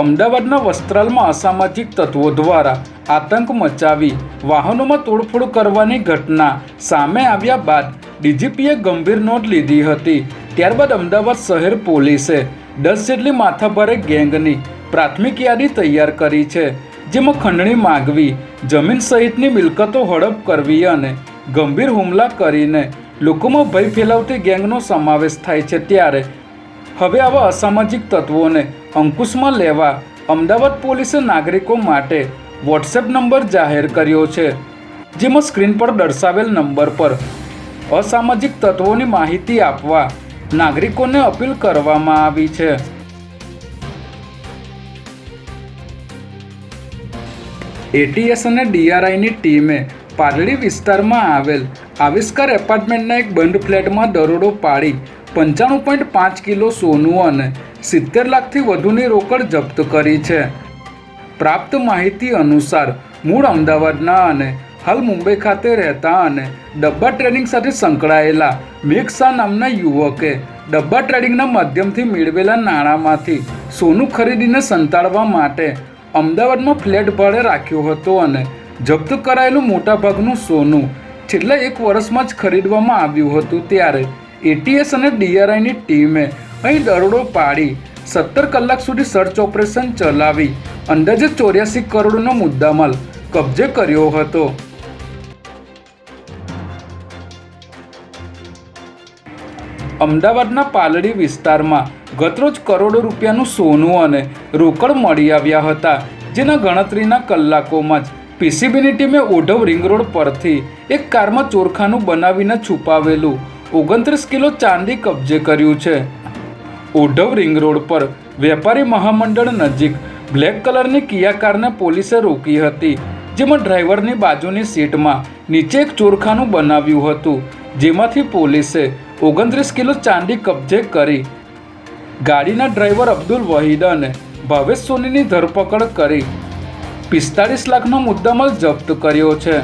અમદાવાદના વસ્ત્રાલમાં અસામાજિક તત્વો દ્વારા આતંક મચાવી વાહનોમાં તોડફોડ કરવાની ઘટના સામે આવ્યા બાદ ડીજીપીએ ગંભીર નોંધ લીધી હતી. ત્યારબાદ અમદાવાદ શહેર પોલીસે દસ જેટલી માથાભારે ગેંગની પ્રાથમિક યાદી તૈયાર કરી છે, જેમાં ખંડણી માગવી, જમીન સહિતની મિલકતો હડપ કરવી અને ગંભીર હુમલા કરીને લોકોમાં ભય ફેલાવતી ગેંગનો સમાવેશ થાય છે. ત્યારે હવે આવા અસામાજિક તત્વોને અંકુશમાં લેવા અમદાવાદ પોલીસે નાગરિકો માટે વોટ્સએપ નંબર જાહેર કર્યો છે, જેમાં સ્ક્રીન પર દર્શાવેલ નંબર પર અસામાજિક તત્વોની માહિતી આપવા નાગરિકોને અપીલ કરવામાં આવી છે. એટીએસ અને ડીઆરઆઈની ટીમે પારડી વિસ્તારમાં આવેલ આવિષ્કાર એપાર્ટમેન્ટના એક બંધ ફ્લેટમાં દરોડો પાડી પંચાણું પોઈન્ટ પાંચ કિલો સોનું અને સિત્તેર લાખથી વધુની રોકડ જપ્ત કરી છે. પ્રાપ્ત માહિતી અનુસાર, મૂળ અમદાવાદના અને હાલ મુંબઈ ખાતે રહેતા અને ડબ્બા ટ્રેડિંગ સાથે સંકળાયેલા મેઘ શાહ નામના યુવકે ડબ્બા ટ્રેડિંગના માધ્યમથી મેળવેલા નાણાંમાંથી સોનું ખરીદીને સંતાડવા માટે અમદાવાદમાં ફ્લેટ ભાડે રાખ્યો હતો અને જપ્ત કરાયેલું મોટાભાગનું સોનું છેલ્લા એક વર્ષમાં જ ખરીદવામાં આવ્યું હતું ત્યારે એટીએસ અને ડીઆરઆઈની ટીમે અહીં દરોડો પાડી સત્તર કલાક સુધી સર્ચ ઓપરેશન ચલાવી અંદાજે ચોર્યાસી કરોડનો મુદ્દામાલ કબજે કર્યો હતો. અમદાવાદના પાલડી વિસ્તારમાં ગતરોજ કરોડો રૂપિયાનું સોનું અને રોકડ મળી આવ્યા હતા, જેના ગણતરીના કલાકોમાં જ પીસીબીની ટીમે ઓઢવ રિંગ રોડ પરથી એક કારમાં ચોરખાનું બનાવીને છુપાવેલું. ઓગણત્રીસ કિલો ચાંદી કબજે કર્યું છે. ઓઢવ રિંગ રોડ પર વેપારી મહામંડળ નજીક બ્લેક કલરની કિયા કારને પોલીસે રોકી હતી, જેમાં ડ્રાઈવરની બાજુની સીટમાં નીચે એક ચોરખાનું બનાવ્યું હતું, જેમાંથી પોલીસે ઓગણત્રીસ કિલો ચાંદી કબજે કરી. ગાડીના ડ્રાઈવર અબ્દુલ વહીદ અને ભાવેશ સોનીની ધરપકડ કરી. પિસ્તાળીસ લાખનો મુદ્દામાલ જપ્ત કર્યો છે.